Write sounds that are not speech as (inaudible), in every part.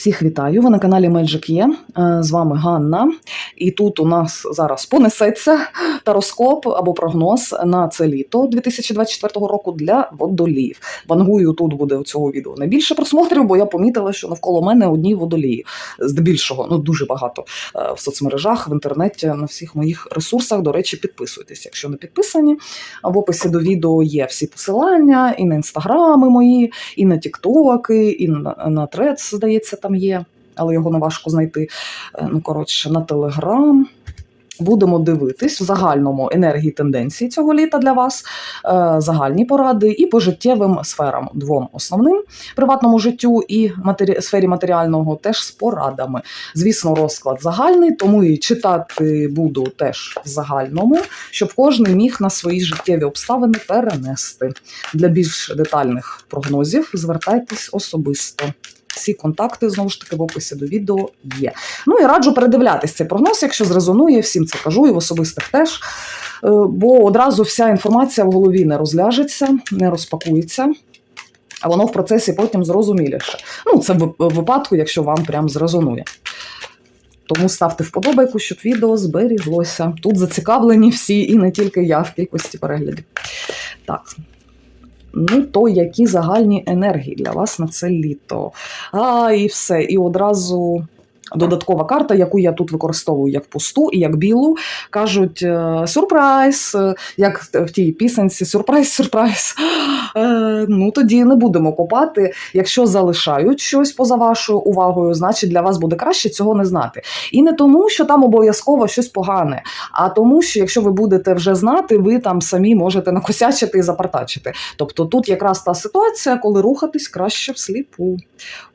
Всіх вітаю! Ви на каналі Magic Є. Е, З вами Ганна. І тут у нас зараз понесеться тароскоп або прогноз на це літо 2024 року для водоліїв. Вангую тут буде у цього відео найбільше просмотрів, бо я помітила, що навколо мене одні водолії. Здебільшого, ну дуже багато е, в соцмережах, в інтернеті, на всіх моїх ресурсах. До речі, підписуйтесь, якщо не підписані. В описі до відео є всі посилання і на інстаграми мої, і на тіктоки, і на трец, здається, там є, але його не важко знайти. Е, Ну, коротше, на телеграм. Будемо дивитись в загальному енергії тенденції цього літа для вас, е, загальні поради і по життєвим сферам двом основним приватному життю і матері... сфері матеріального теж з порадами. Звісно, розклад загальний, тому і читати буду теж в загальному, щоб кожен міг на свої життєві обставини перенести. Для більш детальних прогнозів звертайтесь особисто. Всі контакти знову ж таки в описі до відео є. Ну і раджу передивлятись цей прогноз, якщо зрезонує, всім це кажу, і в особистих теж. Е, Бо одразу вся інформація в голові не розляжеться, не розпакується. А воно в процесі потім зрозуміліше. Ну, це в в випадку, якщо вам прям зрезонує. Тому ставте вподобайку, щоб відео зберіглося. Тут зацікавлені всі, і не тільки я в кількості переглядів. Так. Ну, то які загальні енергії для вас на це літо. А, і все. І одразу додаткова карта, яку я тут використовую як пусту і як білу. Кажуть е, сюрприз, е, як в тій пісенці сюрприз, сюрприз. Е, Ну тоді не будемо копати. Якщо залишають щось поза вашою увагою, значить для вас буде краще цього не знати. І не тому, що там обов'язково щось погане, а тому, що якщо ви будете вже знати, ви там самі можете накосячити і запартачити. Тобто тут якраз та ситуація, коли рухатись краще всліпу.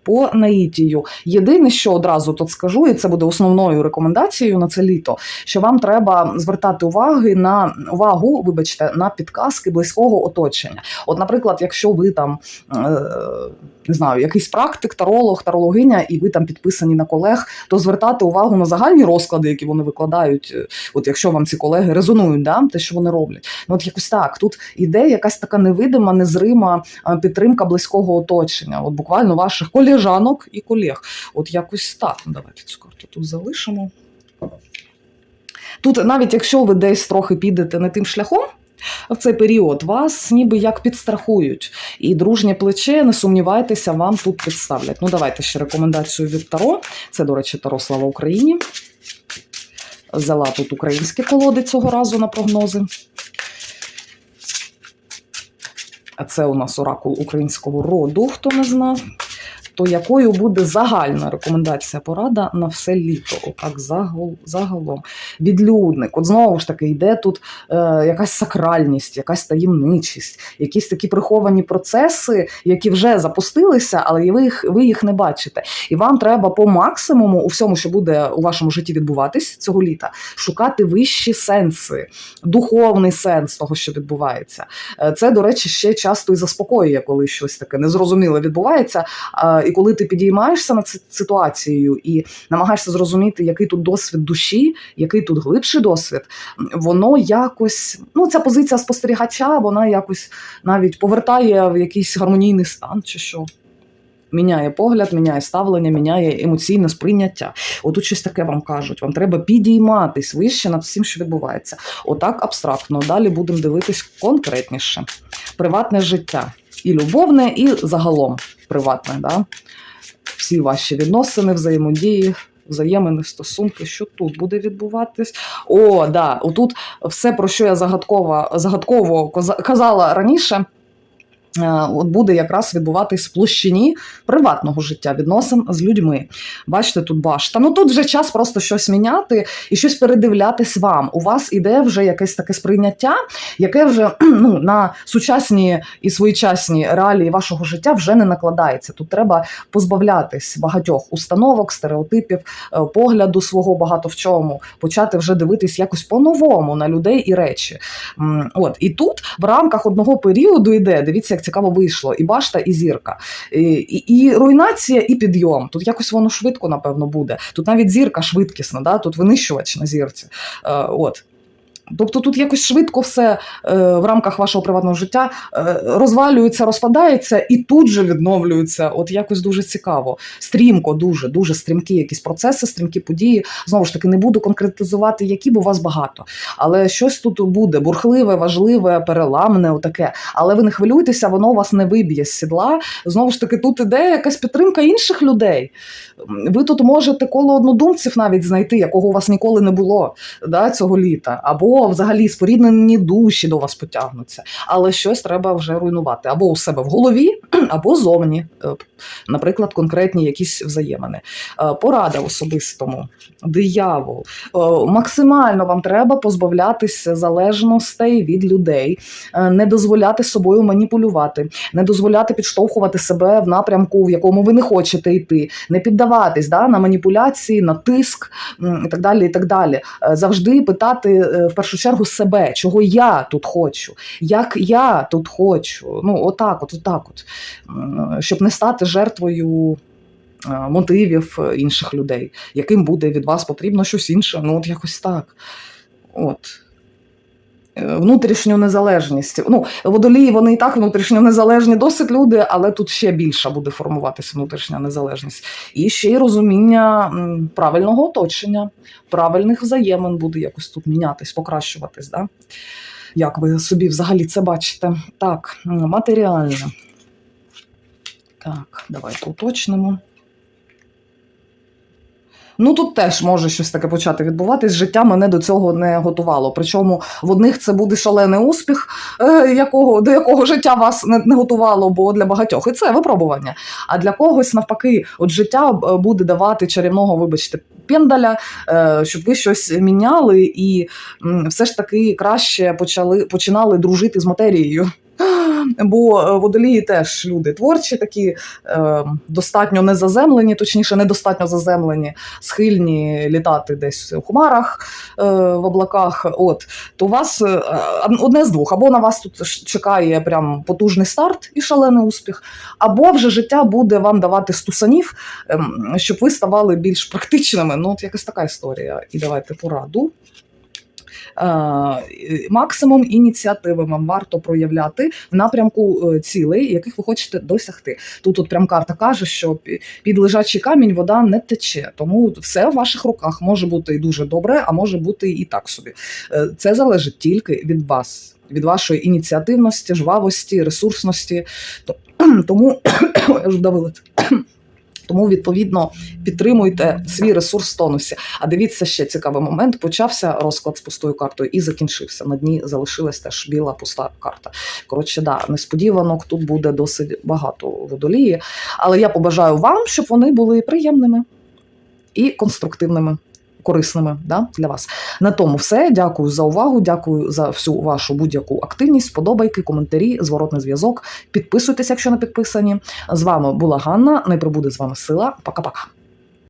По наїтію. Єдине, що одразу тут скажу, і це буде основною рекомендацією на це літо, що вам треба звертати уваги на увагу, вибачте, на підказки близького оточення. От, наприклад, якщо ви там е, не знаю, якийсь практик, таролог, тарологиня, і ви там підписані на колег, то звертати увагу на загальні розклади, які вони викладають. е, От якщо вам ці колеги резонують, да, те, що вони роблять. Ну от якось так. Тут іде якась така невидима, незрима е, підтримка близького оточення. От буквально ваших колежанок і колег. От якось так. Ну, Давайте цю карту тут залишимо. Тут, навіть якщо ви десь трохи підете не тим шляхом. В цей період вас ніби як підстрахують, і дружнє плече, не сумнівайтеся, вам тут підставлять. Ну, давайте ще рекомендацію від Таро. Це, до речі, Таро Слава Україні. Взяла тут українські колоди цього разу на прогнози. А це у нас оракул українського роду, хто не знав. То якою буде загальна рекомендація порада на все літо? Отак загал, загалом. Відлюдник. От знову ж таки, йде тут е, якась сакральність, якась таємничість, якісь такі приховані процеси, які вже запустилися, але ви їх, ви їх не бачите. І вам треба по максимуму у всьому, що буде у вашому житті відбуватись цього літа, шукати вищі сенси, духовний сенс того, що відбувається. Е, Це, до речі, ще часто і заспокоює, коли щось таке незрозуміле відбувається. І коли ти підіймаєшся над ці- ситуацією і намагаєшся зрозуміти, який тут досвід душі, який тут глибший досвід, воно якось, ну, ця позиція спостерігача, вона якось навіть повертає в якийсь гармонійний стан чи що. Міняє погляд, міняє ставлення, міняє емоційне сприйняття. Отут щось таке вам кажуть. Вам треба підійматись вище над всім, що відбувається. Отак абстрактно. Далі будемо дивитись конкретніше. Приватне життя. І любовне, і загалом приватне. Да? Всі ваші відносини, взаємодії, взаємини, стосунки, що тут буде відбуватись. О, да, отут все, про що я загадково, загадково казала раніше. Е, буде якраз відбуватись в площині приватного життя, відносин з людьми. Бачите, тут башта. Ну тут вже час просто щось міняти і щось передивлятись вам. У вас іде вже якесь таке сприйняття, яке вже (clears throat) ну, на сучасні і своєчасні реалії вашого життя вже не накладається. Тут треба позбавлятись багатьох установок, стереотипів, е, погляду свого багато в чому, почати вже дивитись якось по-новому на людей і речі. От і тут в рамках одного періоду йде, дивіться, як цікаво вийшло, і башта, і зірка, і, і, і руйнація, і підйом. Тут якось воно швидко, напевно, буде. Тут навіть зірка швидкісна, да? тут винищувач на зірці. Е, От. Тобто тут якось швидко все е, в рамках вашого приватного життя е, розвалюється, розпадається і тут же відновлюється. От якось дуже цікаво. Стрімко, дуже, дуже стрімкі якісь процеси, стрімкі події. Знову ж таки, не буду конкретизувати, які, бо вас багато. Але щось тут буде бурхливе, важливе, переламне, отаке. Але ви не хвилюйтеся, воно вас не виб'є з сідла. Знову ж таки, тут іде якась підтримка інших людей. Ви тут можете коло однодумців навіть знайти, якого у вас ніколи не було да, цього літа, або взагалі споріднені душі до вас потягнуться. Але щось треба вже руйнувати або у себе в голові, або зовні, Е, наприклад, конкретні якісь взаємини. Е, Порада особистому, диявол. Е, Максимально вам треба позбавлятися залежностей від людей, не дозволяти собою маніпулювати, не дозволяти підштовхувати себе в напрямку, в якому ви не хочете йти, не піддаватись да, на маніпуляції, на тиск і так далі. І так далі. Завжди питати в першу чергу себе, чого я тут хочу, як я тут хочу. Ну, отак, от, отак, от, щоб не стати жертвою. е, Мотивів е, інших людей, яким буде від вас потрібно щось інше. Ну, от якось так. От. Е, Внутрішню незалежність. Ну, водолії вони і так внутрішньо незалежні, досить люди, але тут ще більша буде формуватися внутрішня незалежність. І ще й розуміння правильного оточення, правильних взаємин буде якось тут мінятись, покращуватись. Да? Як ви собі взагалі це бачите? Так, матеріальне. Так, давайте уточнимо. Ну тут теж може щось таке почати відбуватись. Життя мене до цього не готувало. Причому в одних це буде шалений успіх, е, якого, до якого життя вас не, не готувало, бо для багатьох і це випробування. А для когось, навпаки, от життя е, буде давати чарівного, вибачте, пендаля, е, щоб ви щось міняли і все ж таки краще почали, починали дружити з матерією. (gasps) Бо е, водолії теж люди творчі, такі е, достатньо незаземлені, точніше, недостатньо заземлені, схильні літати десь у хмарах е, в облаках. От то у вас одне з двох: або на вас тут чекає прям потужний старт і шалений успіх, або вже життя буде вам давати стусанів, ем, щоб ви ставали більш практичними. Ну, от якась така історія. І давайте пораду. Е, Максимум ініціативи вам варто проявляти в напрямку е, цілей, яких ви хочете досягти. Тут от прям карта каже, що під лежачий камінь вода не тече, тому все в ваших руках може бути і дуже добре, а може бути і так собі. Е, Це залежить тільки від вас, від вашої ініціативності, жвавості, ресурсності. То- (clears throat) Тому (clears throat) я ж вдавила це. Тому, відповідно, підтримуйте свій ресурс в тонусі. А дивіться ще цікавий момент. Почався розклад з пустою картою і закінчився. На дні залишилась теж біла пуста карта. Коротше, да, несподіванок тут буде досить багато водолії. Але я побажаю вам, щоб вони були приємними і конструктивними. Корисними да, для вас. На тому все. Дякую за увагу. Дякую за всю вашу будь-яку активність, подобайки, коментарі, зворотний зв'язок. Підписуйтесь, якщо не підписані. З вами була Ганна. Не прибуде з вами сила. Пока-пока.